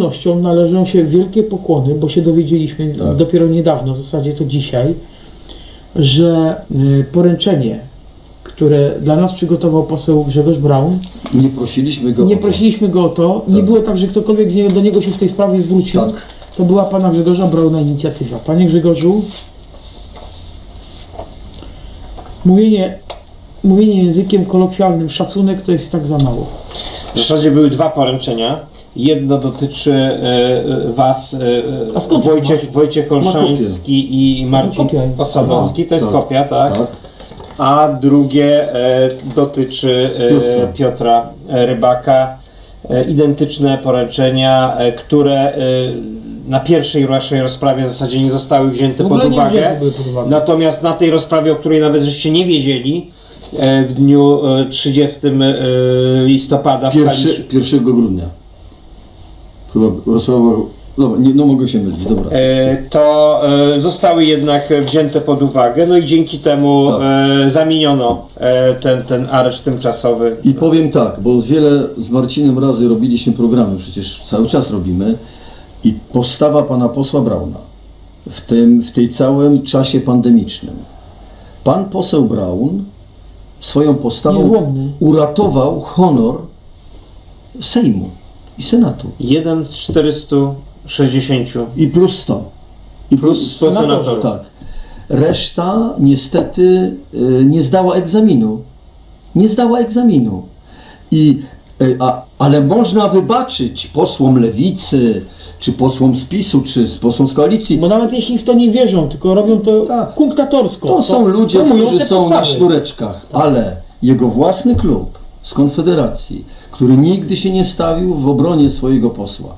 pewnością należą się wielkie pokłony, bo się dowiedzieliśmy Tak. dopiero niedawno, w zasadzie to dzisiaj, że y, poręczenie, które dla nas przygotował poseł Grzegorz Braun, Nie prosiliśmy go nie o to. prosiliśmy go o to, nie Tak. było tak, że ktokolwiek z niego- do niego się w tej sprawie zwrócił, Tak. to była pana Grzegorza Brauna inicjatywa. Panie Grzegorzu, mówienie, mówienie językiem kolokwialnym, szacunek to jest tak za mało. W zasadzie były dwa poręczenia. Jedno dotyczy e, e, Was, e, Wojciech? Wojciech Olszański i Marcin kopia jest. Osadowski, to jest Tak, kopia, tak? Tak. A drugie dotyczy Piotra. Rybaka. Identyczne poręczenia, które na pierwszej waszej rozprawie w zasadzie nie zostały wzięte pod uwagę. pod uwagę. Natomiast na tej rozprawie, o której nawet żeście nie wiedzieli, w dniu e, 30 e, listopada w Pierwszy, Kaliszu, 1 grudnia. Chyba. Dobra, nie, no mogę się mylić, dobra. E, to e, zostały jednak wzięte pod uwagę, no i dzięki temu Tak. e, zamieniono e, ten, ten areszt tymczasowy. I powiem tak, bo wiele z Marcinem razy robiliśmy programy, przecież cały czas robimy. I postawa pana posła Brauna w tym, w tej całym czasie pandemicznym. Pan poseł Braun swoją postawą Niezłomny. uratował honor Sejmu i Senatu. Jeden z 460. I plus 100. I Plus 100 senatorów. Tak. Reszta niestety y, nie zdała egzaminu. Nie zdała egzaminu. I, y, a, ale można wybaczyć posłom lewicy, czy posłom z PiSu, czy z posłom z koalicji. Bo nawet jeśli w to nie wierzą, tylko robią to Tak. kunktatorsko. To są ludzie, promują którzy są na postawy. sznureczkach, ale jego własny klub z Konfederacji, który nigdy się nie stawił w obronie swojego posła,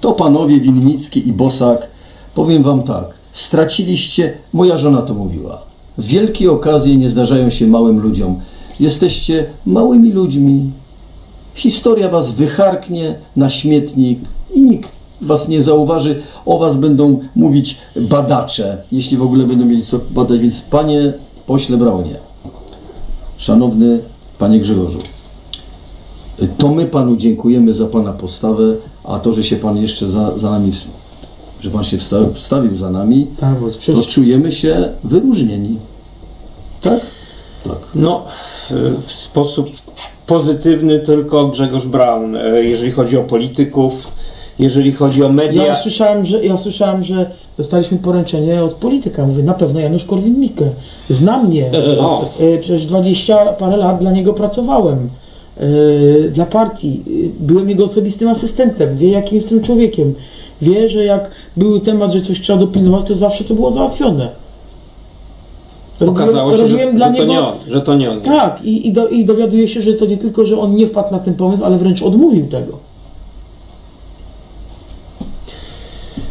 to panowie Winnicki i Bosak, powiem wam tak, straciliście, moja żona to mówiła, wielkie okazje nie zdarzają się małym ludziom. Jesteście małymi ludźmi. Historia was wycharknie na śmietnik i nikt was nie zauważy. O was będą mówić badacze, jeśli w ogóle będą mieli co badać. Więc panie pośle Braunie, szanowny panie Grzegorzu, to my panu dziękujemy za pana postawę, a to, że się pan jeszcze za, za nami, że pan się wsta- wstawił za nami, Tak, bo to czujemy się wyróżnieni. Tak? Tak. No, e, w sposób pozytywny tylko Grzegorz Braun, e, jeżeli chodzi o polityków, jeżeli chodzi o media. ja słyszałem, że, ja słyszałem, że dostaliśmy poręczenie od polityka. Mówię, na pewno Janusz Korwin-Mikke. Zna mnie. O. E, Przecież 20 parę lat dla niego pracowałem. E, Dla partii. E, Byłem jego osobistym asystentem. Wie, jakim jestem człowiekiem. Wie, że jak był temat, że coś trzeba dopilnować, to zawsze to było załatwione. Okazało się, że, że to niego- nie on, że to nie on. Tak, i, i, do, i dowiaduję się, że to nie tylko, że on nie wpadł na ten pomysł, ale wręcz odmówił tego.